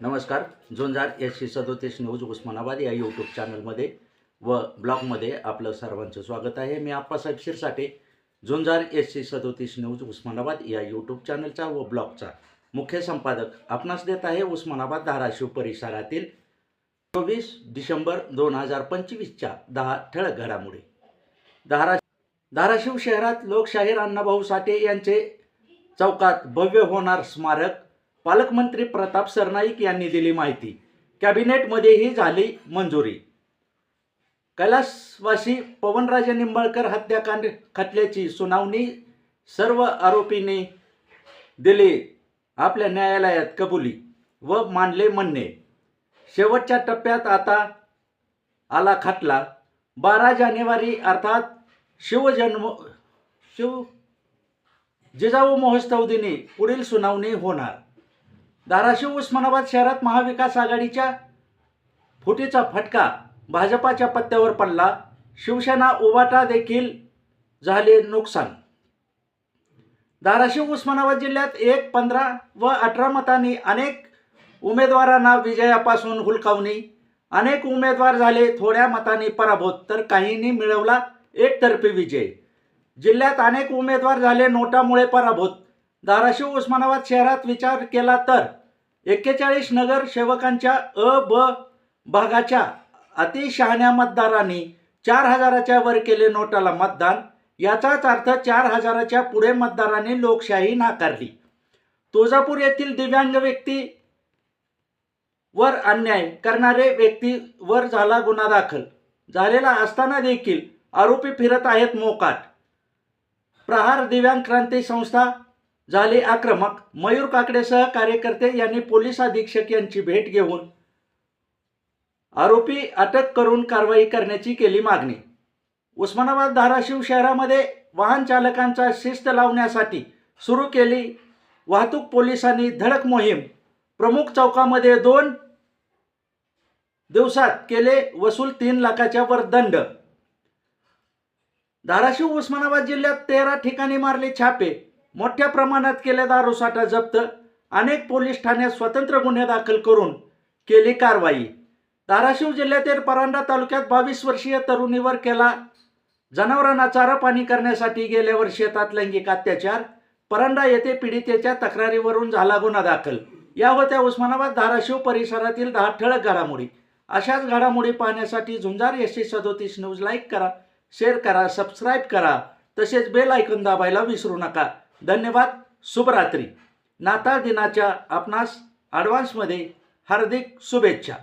नमस्कार. Zunjar S C सदोतीस news Osmanabad या यूट्यूब चॅनलमध्ये व ब्लॉगमध्ये आपलं सर्वांचं स्वागत आहे. मी आप्पासाहेब शिरसाटे झुंजार एस सी सदोतीस न्यूज उस्मानाबाद या यूट्यूब चॅनलचा व ब्लॉगचा मुख्य संपादक आपणास देत आहे उस्मानाबाद धाराशिव परिसरातील चोवीस डिसेंबर दोन हजार पंचवीसच्या दहा ठळक घडामोडी. धारा धाराशिव शहरात लोकशाहीर अण्णाभाऊ साठे यांचे चौकात भव्य होणार स्मारक पालकमंत्री प्रताप सरनाईक यांनी दिली माहिती. कॅबिनेटमध्येही झाली मंजुरी. कैलासवासी पवनराजे निंबाळकर हत्याकांड खटल्याची सुनावणी सर्व आरोपींनी दिली. आपल्या न्यायालयात कबुली व मानले म्हणणे. शेवटच्या टप्प्यात आता आला खटला. बारा जानेवारी अर्थात शिवजन्म शिव जिजाऊ महोत्सव दिनी पुढील सुनावणी होणार. धाराशिव उस्मानाबाद शहरात महाविकास आघाडीच्या फुटीचा फटका भाजपाच्या पत्त्यावर पडला. शिवसेना उभाटा देखील झाले नुकसान. धाराशिव उस्मानाबाद जिल्ह्यात एक पंधरा व अठरा मतांनी अनेक उमेदवारांना विजयापासून हुलकावणी. अनेक उमेदवार झाले थोड्या मतांनी पराभूत तर काहींनी मिळवला एकतर्फी विजय. जिल्ह्यात अनेक उमेदवार झाले नोटामुळे पराभूत. धाराशिव उस्मानाबाद शहरात विचार केला तर एक्केचाळीस नगर सेवकांच्या अ ब भागाच्या अतिशहाण्या मतदारांनी चार हजाराच्या वर केले नोटाला मतदान. याचाच अर्थ चार हजाराच्या पुढे मतदारांनी लोकशाही नाकारली. तुळजापूर येथील दिव्यांग व्यक्ती वर अन्याय करणारे व्यक्तीवर झाला गुन्हा दाखल. झालेला असताना देखील आरोपी फिरत आहेत मोकाट. प्रहार दिव्यांग क्रांती संस्था झाले आक्रमक. मयूर काकडेसह कार्यकर्ते यांनी पोलीस अधीक्षक यांची भेट घेऊन आरोपी अटक करून कारवाई करण्याची केली मागणी. उस्मानाबाद धाराशिव शहरामध्ये वाहन चालकांचा शिस्त लावण्यासाठी सुरू केली वाहतूक पोलिसांनी धडक मोहीम. प्रमुख चौकामध्ये दोन दिवसात केले वसूल तीन लाखाच्या वर दंड. धाराशिव उस्मानाबाद जिल्ह्यात तेरा ठिकाणी मारले छापे. मोठ्या प्रमाणात केले दारूसाठा जप्त. अनेक पोलीस ठाण्यात स्वतंत्र गुन्हे दाखल करून केली कारवाई. धाराशिव जिल्ह्यातील परांडा तालुक्यात बावीस वर्षीय तरुणीवर केला जनावरांना चारा पाणी करण्यासाठी गेल्यावर शेतात लैंगिक अत्याचार. परांडा येथे पीडितेच्या तक्रारीवरून झाला गुन्हा दाखल. या होत्या उस्मानाबाद धाराशिव परिसरातील दहा ठळक घडामोडी. अशाच घडामोडी पाहण्यासाठी झुंजार एस सदोतीस न्यूज लाईक करा शेअर करा सबस्क्राईब करा. तसेच बेल ऐकून दाबायला विसरू नका. धन्यवाद शुभरात्री. नाताळ दिनाच्या आपणास ॲडव्हान्समध्ये हार्दिक शुभेच्छा.